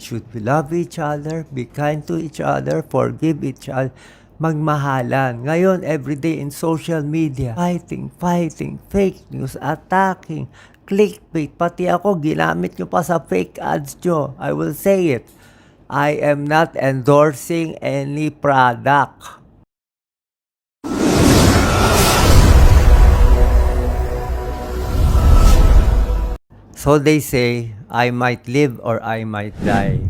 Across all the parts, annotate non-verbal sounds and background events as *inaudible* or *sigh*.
should love each other, be kind to each other, forgive each other, magmahalan. Ngayon, everyday in social media, fighting, fighting, fake news, attacking, clickbait. Pati ako, ginamit nyo pa sa fake ads nyo. I will say it. I am not endorsing any product. So they say, I might live or I might die.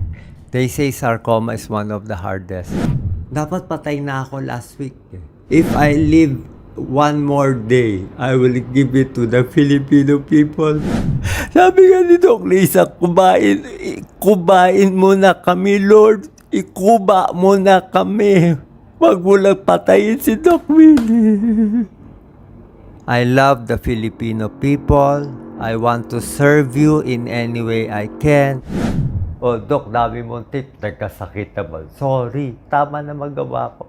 They say sarcoma is one of the hardest. Dapat patay na ako last week. If I live one more day, I will give it to the Filipino people. *laughs* Sabi nga ni Doc Lisa, kubain, kubain mo na kami, Lord. Ikuba mo na kami. Wag mo lang patayin si Doc Willie. *laughs* I love the Filipino people. I want to serve you in any way I can. Oh, Dok, dami mong tip. Nagkasakit naman. Sorry, tama na magawa ko.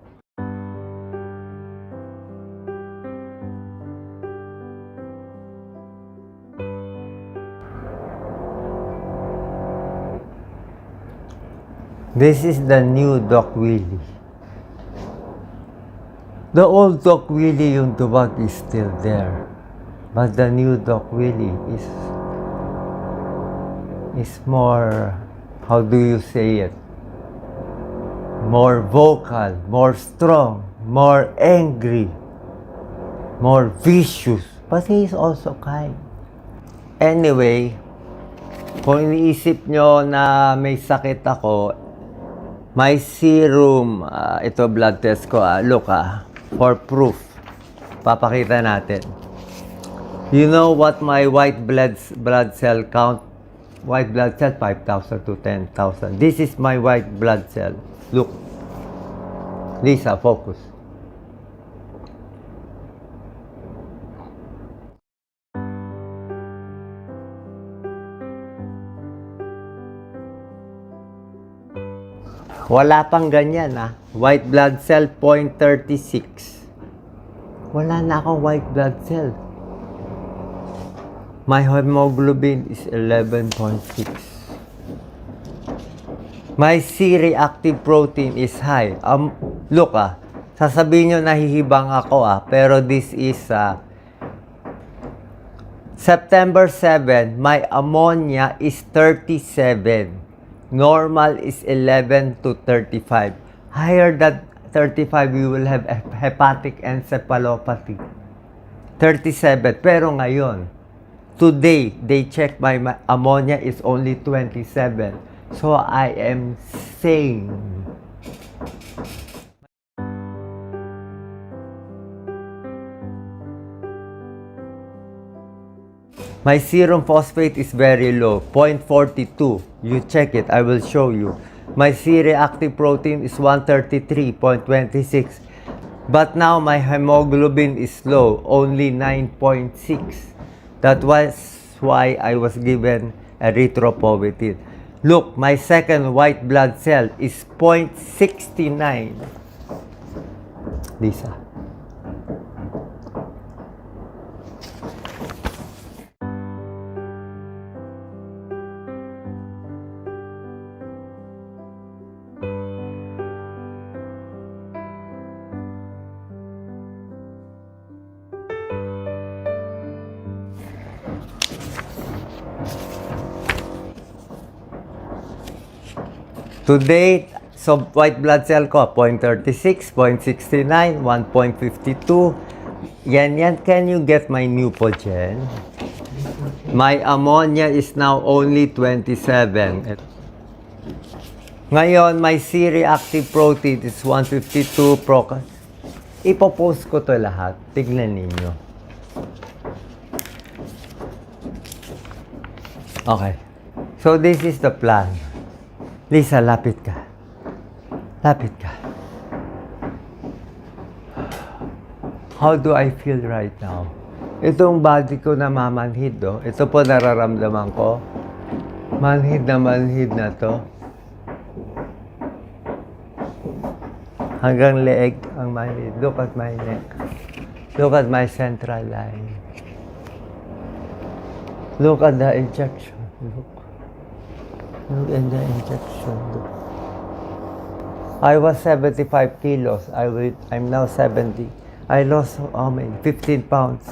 This is the new Doc Willie. The old Doc Willie, yung duwag is still there. But the new Doc Willie is is more, how do you say it? More vocal, more strong, more angry, more vicious. But he is also kind. Anyway, kung iniisip nyo na may sakit ako, may serum, ah, ito blood test ko, ah, look ah, for proof. Papakita natin. You know what my white blood blood cell count? White blood cell 5,000 to 10,000. This is my white blood cell. Look. Lisa, focus. Wala pang ganyan ah. White blood cell 0.36. Wala na akong white blood cell. My hemoglobin is 11.6. My C-reactive protein is high. Um, look ah, sasabihin nyo nahihibang ako ah, pero this is ah, September 7, my ammonia is 37. Normal is 11 to 35. Higher than 35, you will have hep- hepatic encephalopathy. 37. Pero ngayon, today, they check my ma- ammonia is only 27. So I am sane. My serum phosphate is very low, 0.42. You check it, I will show you. My C-reactive protein is 133.26. But now my hemoglobin is low, only 9.6. That was why I was given erythropoietin. Look, my second white blood cell is 0.69. Lisa. To date, so white blood cell ko, 0.36, 0.69, 1.52. Yan, yan. Can you get my Neupogen? My ammonia is now only 27. Ngayon, my C-reactive protein is 152 pro. Ipopost ko to lahat. Tignan ninyo. Okay. So this is the plan. Lisa, lapit ka. Lapit ka. How do I feel right now? Itong body ko na mamanhid, do. Ito po nararamdaman ko. Manhid na manhid na to. Hanggang leeg ang manhid. Look at my neck. Look at my central line. Look at the injection. Look. The injection. I was 75 kilos. I will, I'm now 70. I lost how many? 15 pounds.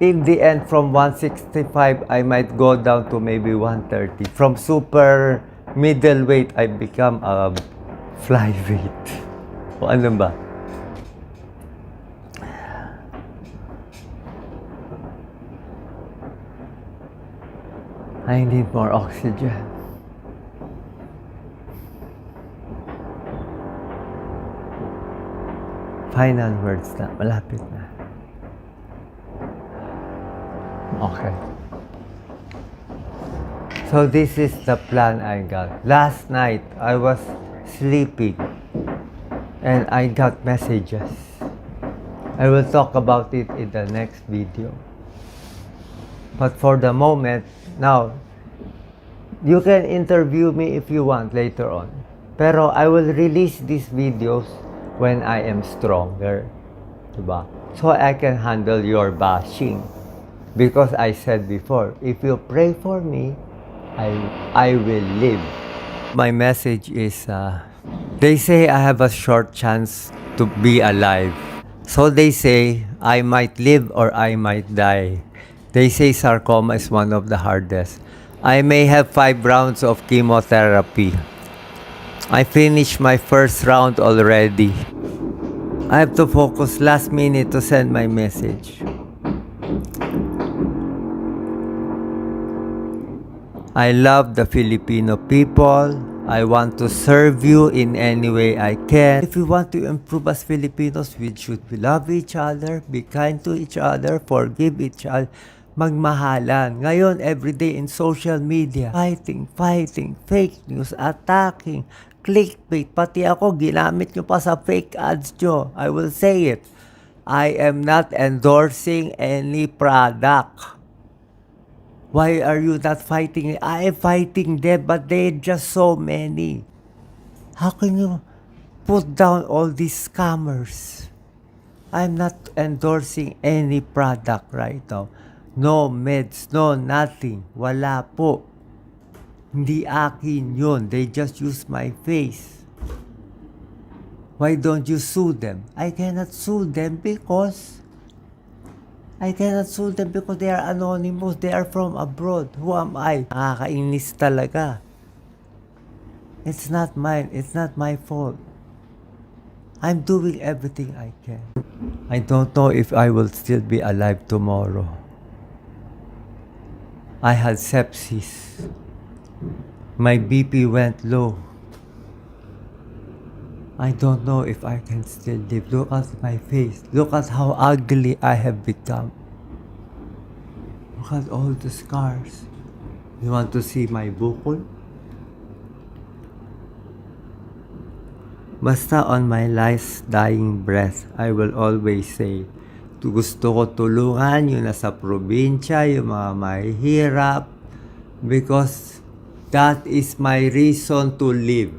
In the end, from 165, I might go down to maybe 130. From super middleweight, I become a flyweight. *laughs* O ano ba? I need more oxygen. Final words na. Malapit na. Okay. So this is the plan I got. Last night, I was sleeping and I got messages. I will talk about it in the next video. But for the moment, now, you can interview me if you want later on. Pero I will release these videos when I am stronger. Diba? So I can handle your bashing. Because I said before, if you pray for me, I, I will live. My message is, uh, they say I have a short chance to be alive. So they say I might live or I might die. They say sarcoma is one of the hardest. I may have five rounds of chemotherapy. I finished my first round already. I have to focus last minute to send my message. I love the Filipino people. I want to serve you in any way I can. If we want to improve as Filipinos, we should love each other, be kind to each other, forgive each other, magmahalan. Ngayon, everyday in social media, fighting, fighting, fake news, attacking, clickbait. Pati ako, ginamit nyo pa sa fake ads nyo. I will say it. I am not endorsing any product. Why are you not fighting? I am fighting them, but they're just so many. How can you put down all these scammers? I'm not endorsing any product right now. No meds, no nothing. Wala po. Hindi akin yun. They just use my face. Why don't you sue them? I cannot sue them because I cannot sue them because they are anonymous. They are from abroad. Who am I? Nakakainis talaga. It's not mine. It's not my fault. I'm doing everything I can. I don't know if I will still be alive tomorrow. I had sepsis. My BP went low. I don't know if I can still live. Look at my face. Look at how ugly I have become. Look at all the scars. You want to see my bukol? Basta on my last dying breath, I will always say, gusto ko tulungan yung nasa probinsya, yung mga mahihirap, because that is my reason to live.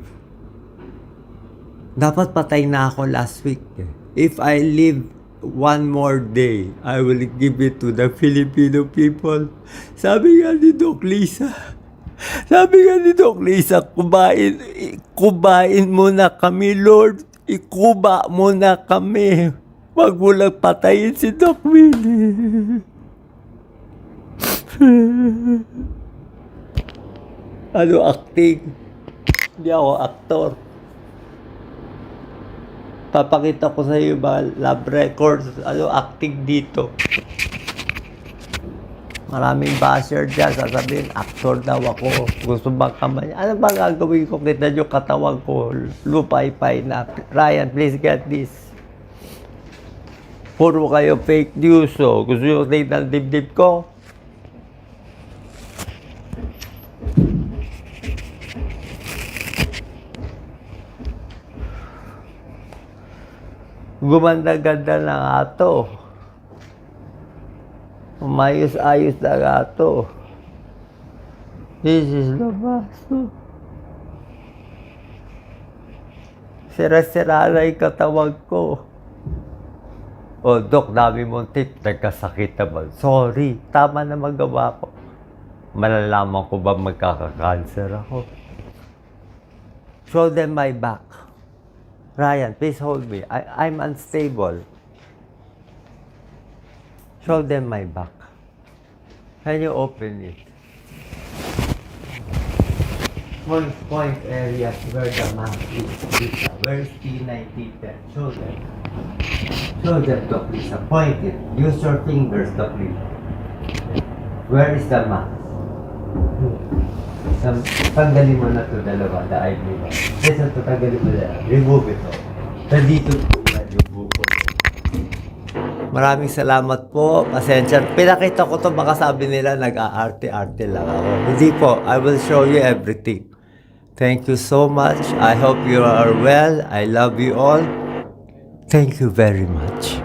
Dapat patay na ako last week. eh. If I live one more day, I will give it to the Filipino people. Sabi nga ni Doc Lisa, sabi nga ni Doc Lisa, kubain, kubain mo na kami, Lord. Ikuba mo na kami. Wag mo lang patayin si Doc Willie. ano acting? Hindi ako aktor. Papakita ko sa iyo ba lab records, ano acting dito. Maraming basher dyan, sasabihin, actor daw ako. Gusto bang kamay? Ano ba gagawin ko? Kita nyo katawan ko, lupay-pay na. Ryan, please get this. Puro kayo fake news, oh. Gusto nyo tingnan ng dibdib ko? Gumanda-ganda na nga to. Umayos-ayos na nga to. This is the baso. Sira-sira na yung katawag ko. O, Dok, dami mong tip. Nagkasakit naman. Sorry, tama na magawa ko. malalaman ko ba magkaka-cancer ako. Show them my back. Ryan, please hold me. I, I'm unstable. Show them my back. Can you open it? Point, point areas where the mask is. Lisa. Where is T9, T10? Show them. Show them, Doc Lisa. Point it. Use your fingers, Doc Lisa. Where is the mask? Sam, tanggalin mo na ito dalawa, the eyelid. Yes, ito, tanggalin mo na. Remove it. Oh. Nandito po yan yung buko. Maraming salamat po. Pasensya. Pinakita ko to baka sabi nila nag-aarte-arte lang ako. Hindi po. I will show you everything. Thank you so much. I hope you are well. I love you all. Thank you very much.